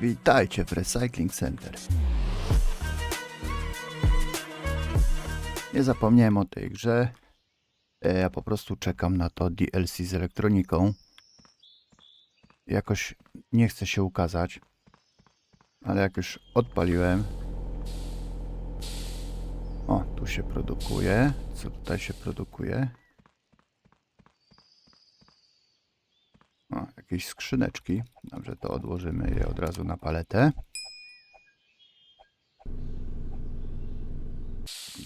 Witajcie w Recycling Center. Nie zapomniałem o tej grze. E, Ja po prostu czekam na to DLC z elektroniką. Jakoś nie chce się ukazać. Ale jak już odpaliłem. O, tu się produkuje. Co tutaj się produkuje? O, jakieś skrzyneczki. Dobrze, to odłożymy je od razu na paletę.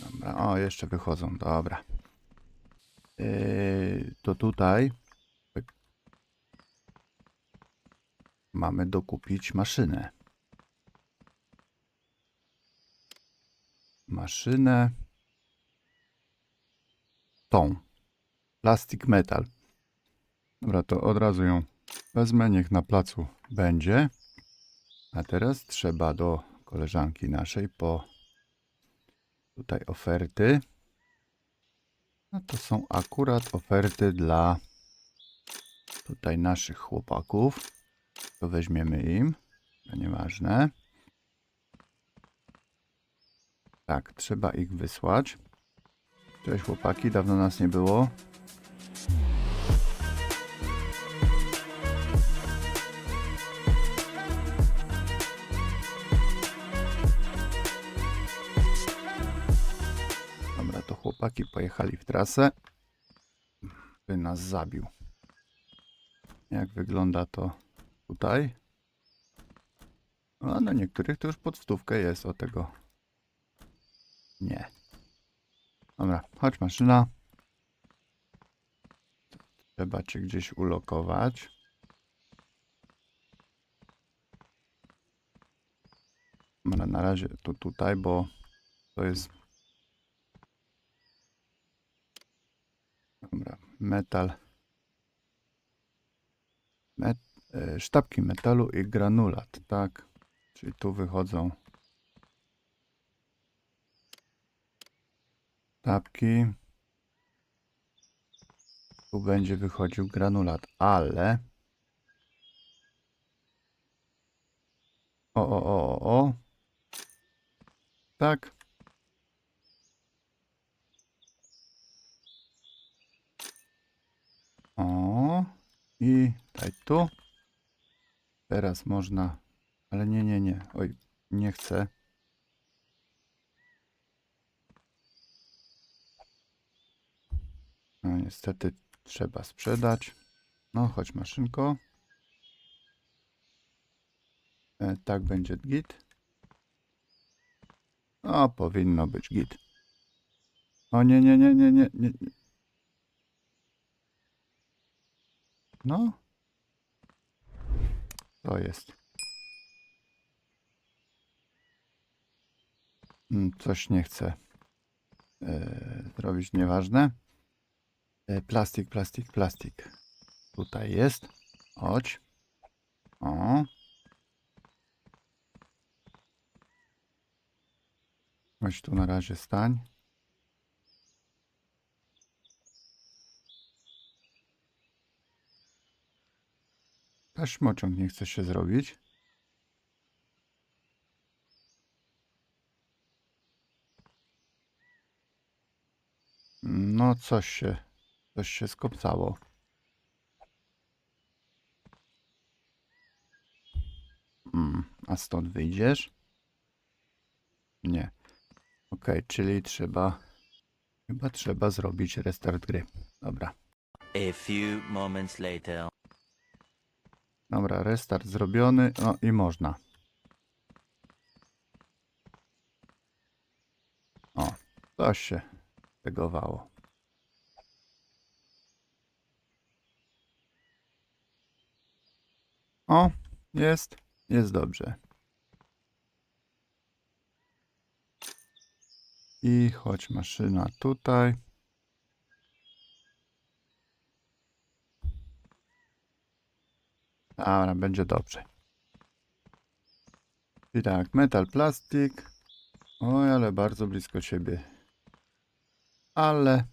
Dobra, o, jeszcze wychodzą, dobra. Yy, to tutaj mamy dokupić maszynę. Maszynę tą. Plastic metal. Dobra, to od razu ją wezmę, niech na placu będzie. A teraz trzeba do koleżanki naszej po tutaj oferty. No to są akurat oferty dla tutaj naszych chłopaków. To weźmiemy im. To nieważne. Tak, trzeba ich wysłać. Cześć chłopaki, dawno nas nie było. Chłopaki pojechali w trasę. By nas zabił. Jak wygląda to tutaj? A na niektórych to już pod stówkę jest o tego. Nie. Dobra, chodź maszyna. Trzeba cię gdzieś ulokować. Dobra, na razie to tutaj, bo to jest Dobra, metal. Met, e, sztabki metalu i granulat, tak. Czyli tu wychodzą sztabki. Tu będzie wychodził granulat, ale... O, o, o, o, o. Tak. O, i daj tu. Teraz można, ale nie, nie, nie. Oj, nie chcę. No niestety trzeba sprzedać. No chodź maszynko. E, tak będzie git. O, powinno być git. O nie, nie, nie, nie, nie, nie. nie. No. To jest. Mm, Coś nie chcę e, zrobić, nieważne. E, plastik, plastik, plastik. Tutaj jest. Chodź. O. Chodź tu na razie stań. Taśmociąg nie chce się zrobić. No coś się, coś się skopcało. Mm, a stąd wyjdziesz? Nie. Ok, czyli trzeba, chyba trzeba zrobić restart gry. Dobra. A few moments later. Dobra, restart zrobiony. No i można. O, coś się tegowało. O, jest, jest dobrze. I chodź maszyna tutaj. Dobra, będzie dobrze. I tak, metal, plastik. Oj, ale bardzo blisko siebie. Ale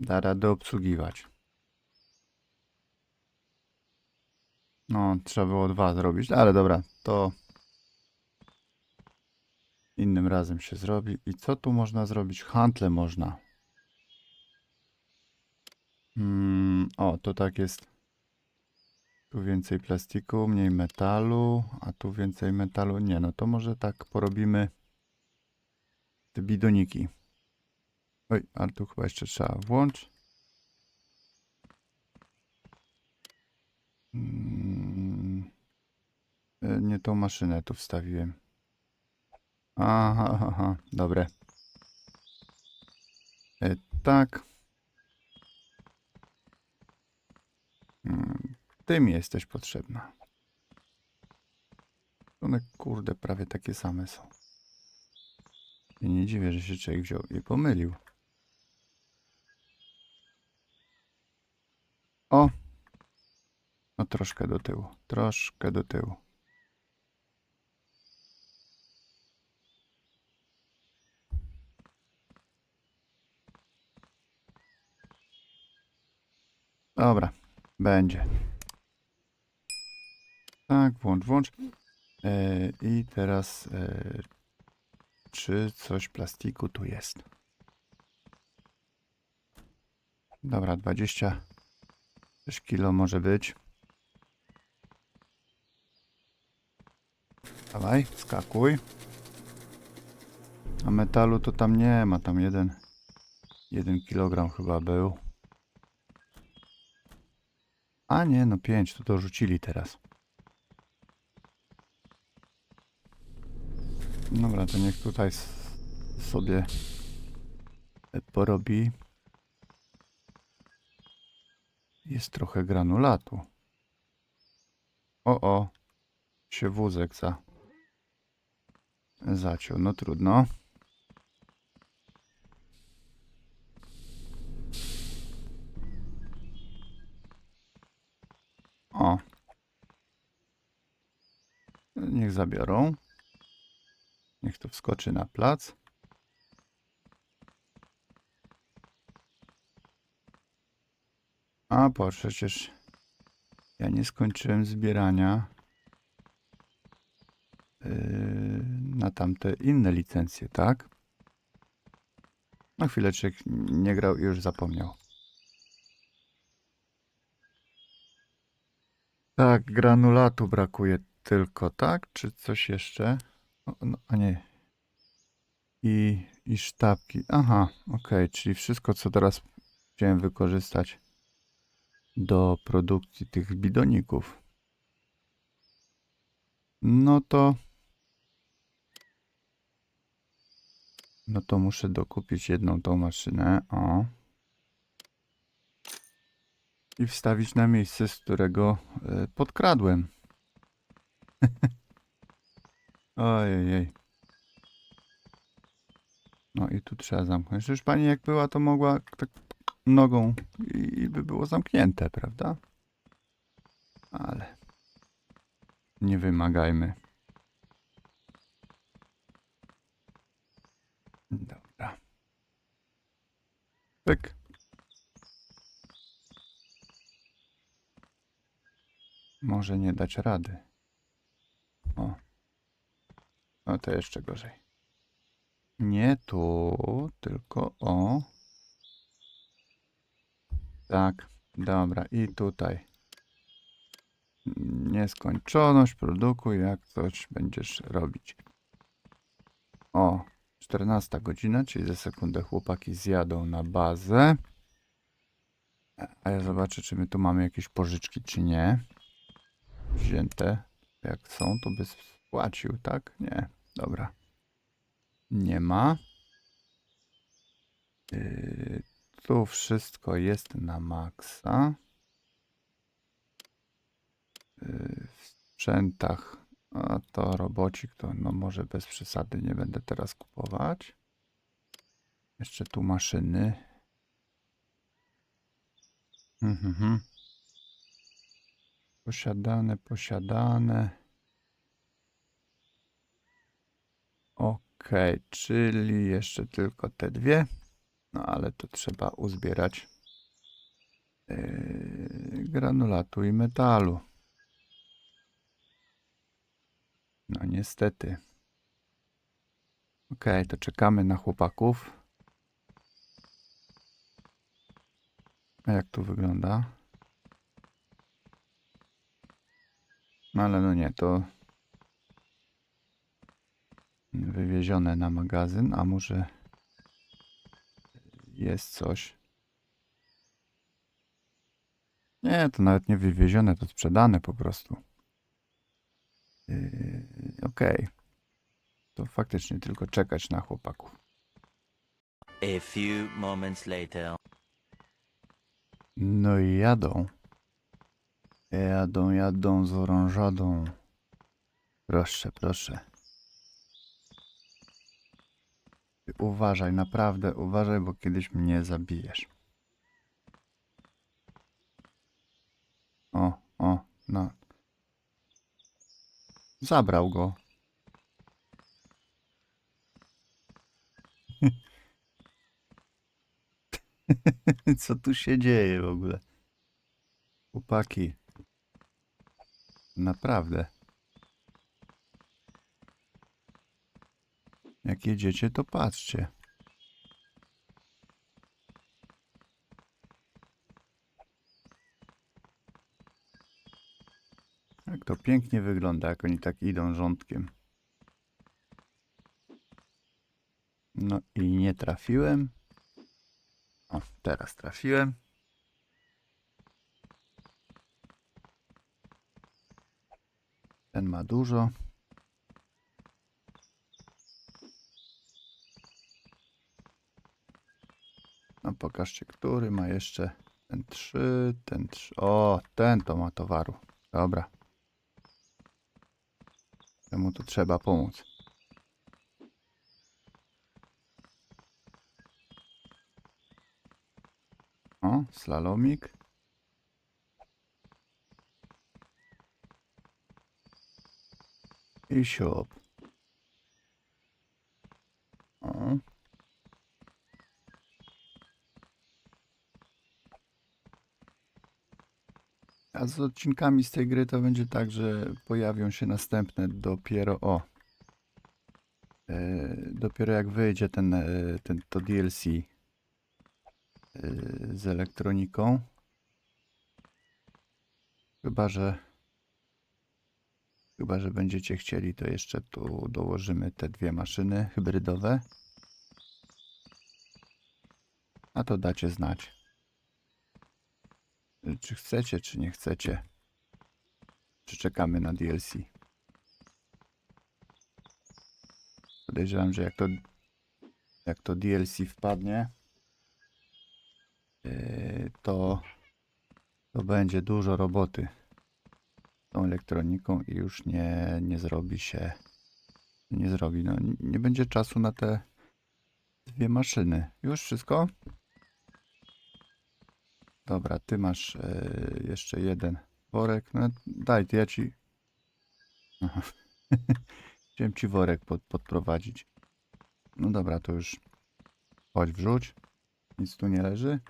da radę obsługiwać. No, trzeba było dwa zrobić, ale dobra, to innym razem się zrobi. I co tu można zrobić? Handle można. Mm, o, to tak jest. Tu więcej plastiku, mniej metalu, a tu więcej metalu. Nie, no to może tak porobimy te bidoniki. Oj, ale tu chyba jeszcze trzeba włącz. Mm, e, Nie tą maszynę tu wstawiłem. Aha, aha, dobre. E, tak. Mm, Ty mi jesteś potrzebna. One kurde prawie takie same są. I nie dziwię, że się człowiek wziął i pomylił. O! No troszkę do tyłu, troszkę do tyłu. Dobra, będzie. Tak, włącz, włącz. E, I teraz e, czy coś plastiku tu jest? Dobra, 26 kilo może być. Dawaj, skakuj. A metalu to tam nie ma, tam jeden, jeden kilogram chyba był. A nie, no 5, to dorzucili teraz. Dobra, to niech tutaj sobie porobi. Jest trochę granulatu. O, o, się wózek za zaciął. No trudno. O. Niech zabiorą. Niech to wskoczy na plac. A, bo przecież ja nie skończyłem zbierania yy, na tamte inne licencje, tak? Na chwileczek nie grał i już zapomniał. Tak, granulatu brakuje tylko, tak? Czy coś jeszcze? O, no, a nie. I, I sztabki. Aha, okej, czyli wszystko, co teraz chciałem wykorzystać do produkcji tych bidoników. No to. No to muszę dokupić jedną tą maszynę. O. I wstawić na miejsce, z którego y, podkradłem. Ojej. No i tu trzeba zamknąć. Już pani jak była, to mogła tak nogą i, i by było zamknięte, prawda? Ale nie wymagajmy. Dobra. Pyk. Może nie dać rady. O. No to jeszcze gorzej. Nie tu, tylko o. Tak, dobra. I tutaj. Nieskończoność produkuj, jak coś będziesz robić. O, 14 godzina, czyli za sekundę chłopaki zjadą na bazę. A ja zobaczę, czy my tu mamy jakieś pożyczki, czy nie. Wzięte. Jak są, to by spłacił, tak? Nie. Dobra. Nie ma. Yy, tu wszystko jest na maksa. Yy, w sprzętach. A to robocik, to no może bez przesady nie będę teraz kupować. Jeszcze tu maszyny. Mhm. mhm. Posiadane, posiadane. Okej, czyli jeszcze tylko te dwie. No ale to trzeba uzbierać yy, granulatu i metalu. No niestety. Okej, to czekamy na chłopaków. A jak tu wygląda? No ale no nie, to wywiezione na magazyn, a może jest coś? Nie, to nawet nie wywiezione, to sprzedane po prostu. Yy, Okej. To faktycznie tylko czekać na chłopaków. A few moments later. No i jadą. Jadą, jadą z orążadą. Proszę, proszę. Ty Uważaj, naprawdę uważaj, bo kiedyś mnie zabijesz. O, o, no. Zabrał go. Co tu się dzieje w ogóle? Chłopaki. Naprawdę. Jak jedziecie, to patrzcie. Jak to pięknie wygląda, jak oni tak idą rządkiem. No i nie trafiłem. O, teraz trafiłem. Ten ma dużo. No pokażcie, który ma jeszcze ten trzy, ten trzy. O, ten to ma towaru. Dobra. Temu tu trzeba pomóc. O, slalomik. I siop. Z odcinkami z tej gry to będzie tak, że pojawią się następne dopiero o. E, dopiero jak wyjdzie ten, e, ten to DLC e, z elektroniką. Chyba, że chyba, że będziecie chcieli, to jeszcze tu dołożymy te dwie maszyny hybrydowe. A to dacie znać. Czy chcecie, czy nie chcecie. Czy czekamy na DLC. Podejrzewam, że jak to, jak to DLC wpadnie, yy, to, to będzie dużo roboty z tą elektroniką i już nie, nie zrobi się, nie zrobi, no nie będzie czasu na te dwie maszyny. Już wszystko? Dobra, ty masz e, jeszcze jeden worek. No daj, ja ci. Chciałem ci worek pod, podprowadzić. No dobra, to już chodź wrzuć. Nic tu nie leży.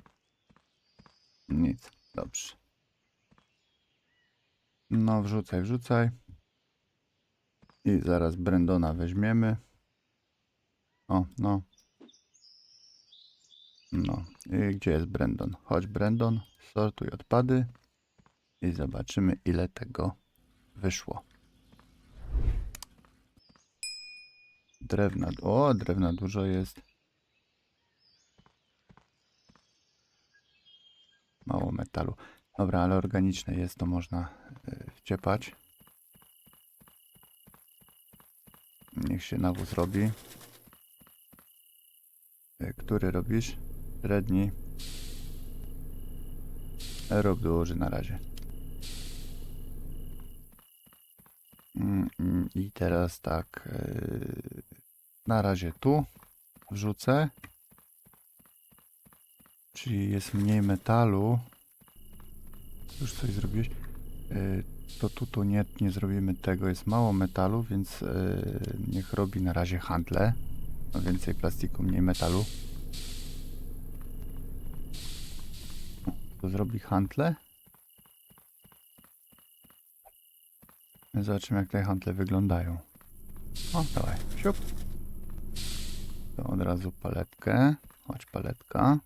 Nic. Dobrze. No, wrzucaj, wrzucaj. I zaraz Brendona weźmiemy. O, no. No, gdzie jest Brandon? Chodź Brandon, sortuj odpady i zobaczymy ile tego wyszło. Drewna, o drewna dużo jest. Mało metalu. Dobra, ale organiczne jest, to można y, wciepać. Niech się nawóz robi. Y, Który robisz? Średni. Rób duży na razie. Mm, mm, I teraz tak. yy, Na razie tu wrzucę. Czyli jest mniej metalu. Już coś zrobiłeś. Yy, To tu, tu nie, nie zrobimy tego. Jest mało metalu, więc yy, niech robi na razie handle. Więcej plastiku, mniej metalu. To zrobi handle. Zobaczymy jak te handle wyglądają. O, dawaj. Siup. To od razu paletkę. Chodź, paletka.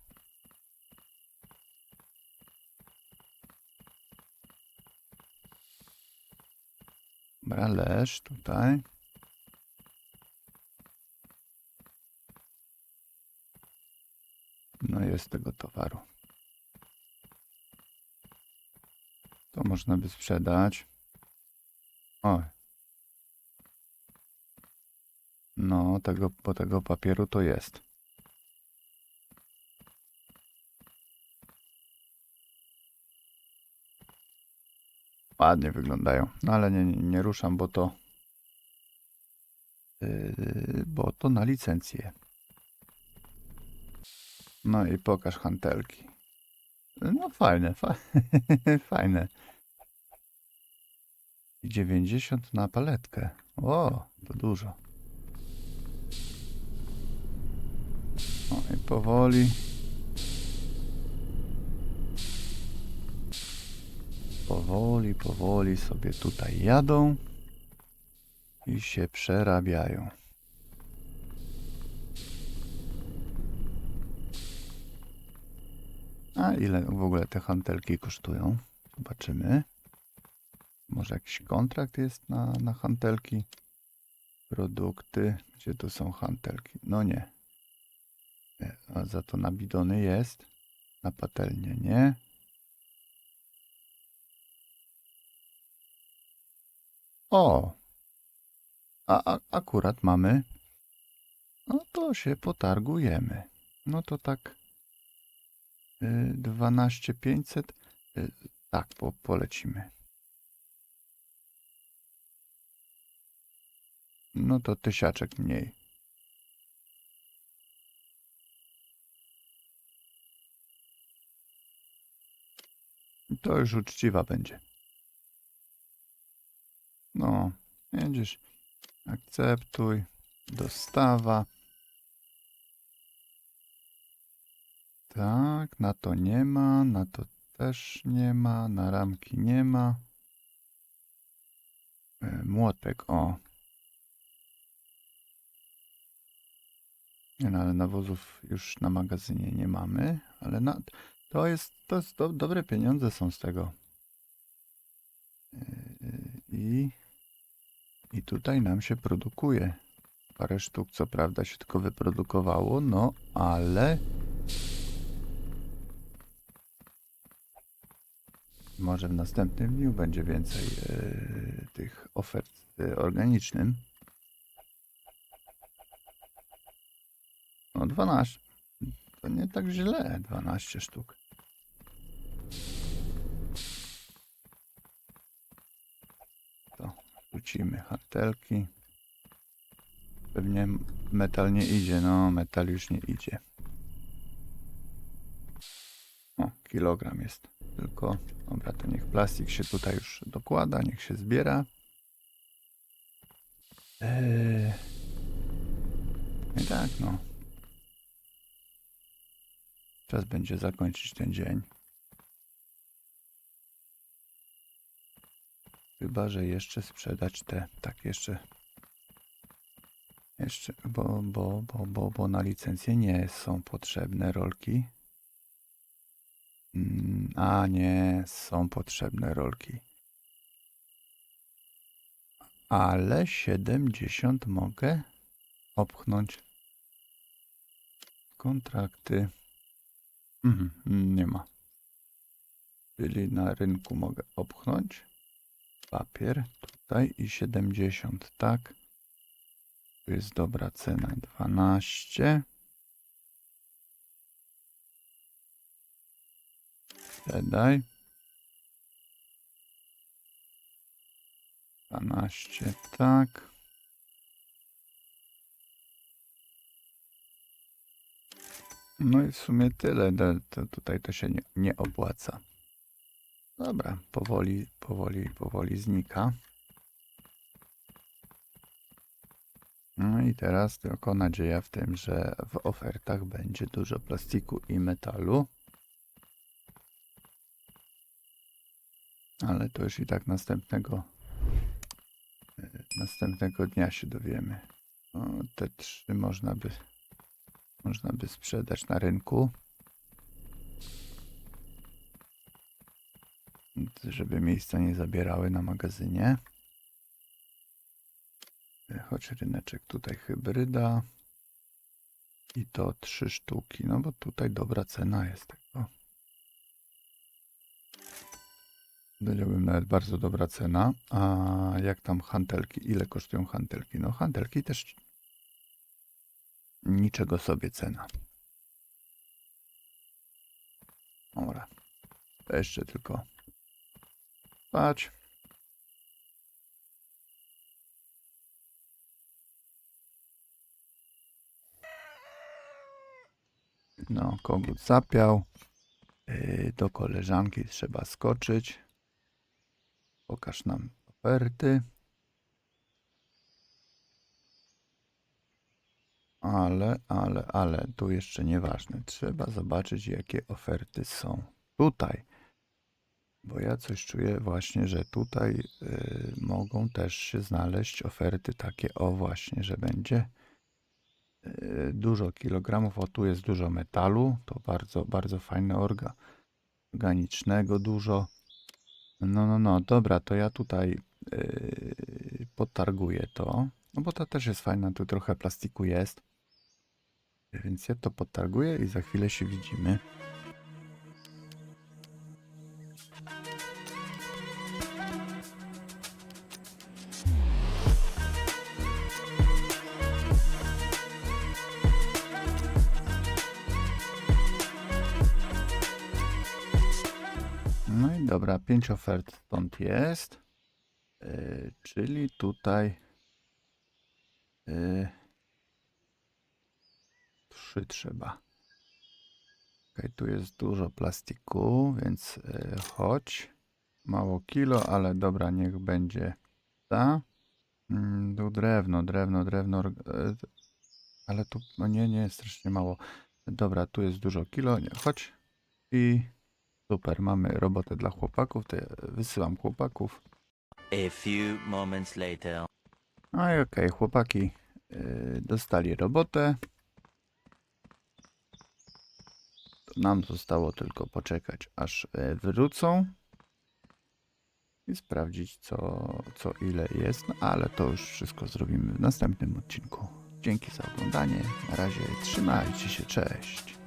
Dobra, leż tutaj. No jest tego towaru. Można by sprzedać. Oj. No, tego, bo tego papieru to jest. Ładnie wyglądają. No ale nie, nie, ruszam, bo to. Yy, bo to na licencję. No i pokaż hantelki. No fajne, fa fajne. I 90 na paletkę. O, to dużo. No i powoli. Powoli, powoli sobie tutaj jadą i się przerabiają. A ile w ogóle te hantelki kosztują? Zobaczymy. Może jakiś kontrakt jest na, na hantelki? Produkty. Gdzie tu są hantelki? No nie. Nie, A za to na bidony jest. Na patelnię nie. O! A, a akurat mamy. No to się potargujemy. No to tak. y, 12 500. y, Tak, po, polecimy. No to tysiaczek mniej. To już uczciwa będzie. No, jedziesz. Akceptuj. Dostawa. Tak, na to nie ma, na to też nie ma, na ramki nie ma. E, Młotek, o. Nie, no, ale nawozów już na magazynie nie mamy, ale na, to jest, to jest do, dobre pieniądze są z tego. Yy, I, I tutaj nam się produkuje. Parę sztuk, co prawda, się tylko wyprodukowało, no ale. Może w następnym dniu będzie więcej yy, tych ofert yy, organicznym. 12. To nie tak źle, 12 sztuk. To rzucimy hartelki. Pewnie metal nie idzie, no metal już nie idzie. O, kilogram jest. Tylko, dobra, to niech plastik się tutaj już dokłada, niech się zbiera. Eee... I tak, no. Czas będzie zakończyć ten dzień. Chyba, że jeszcze sprzedać te, tak jeszcze, jeszcze, bo, bo, bo, bo, bo na licencję nie są potrzebne rolki. Mm, A nie, są potrzebne rolki. Ale 70 mogę opchnąć. Kontrakty. Mhm, nie ma. Czyli na rynku mogę opchnąć. Papier tutaj i 70, tak. Tu jest dobra cena 12. Sprzedaj. 12, tak. No i w sumie tyle. To, tutaj to się nie, nie opłaca. Dobra, powoli, powoli, powoli znika. No i teraz tylko nadzieja w tym, że w ofertach będzie dużo plastiku i metalu. Ale to już i tak następnego e, Następnego dnia się dowiemy. O, te trzy można by, można by sprzedać na rynku. Żeby miejsca nie zabierały na magazynie. Choć ryneczek tutaj hybryda. I to trzy sztuki, no bo tutaj dobra cena jest tego. Powiedziałbym nawet bardzo dobra cena. A jak tam hantelki? Ile kosztują hantelki? No hantelki też niczego sobie cena. Dobra. Jeszcze tylko spać. No, kogut zapiał. Yy, Do koleżanki trzeba skoczyć. Pokaż nam oferty. Ale, ale, ale, tu jeszcze nieważne. Trzeba zobaczyć, jakie oferty są tutaj. Bo ja coś czuję właśnie, że tutaj y, mogą też się znaleźć oferty takie, o właśnie, że będzie y, dużo kilogramów, o tu jest dużo metalu, to bardzo, bardzo fajne orga, organicznego dużo. No, no, no, dobra, to ja tutaj yy, potarguję to. No bo to też jest fajne, tu trochę plastiku jest. Więc ja to potarguję i za chwilę się widzimy. No i dobra, pięć ofert stąd jest. Yy, czyli tutaj yy, trzy trzeba. Okej, tu jest dużo plastiku, więc yy, chodź. Mało kilo, ale dobra, niech będzie ta. Mm, tu drewno, drewno, drewno. yy, ale tu, no nie, nie, strasznie mało. Dobra, tu jest dużo kilo. Nie, chodź. I Super, mamy robotę dla chłopaków, to ja wysyłam chłopaków. A few moments later. No i okej, chłopaki yy, dostali robotę. To nam zostało tylko poczekać, aż yy, wrócą i sprawdzić, co, co ile jest, no, ale to już wszystko zrobimy w następnym odcinku. Dzięki za oglądanie. Na razie trzymajcie się, cześć.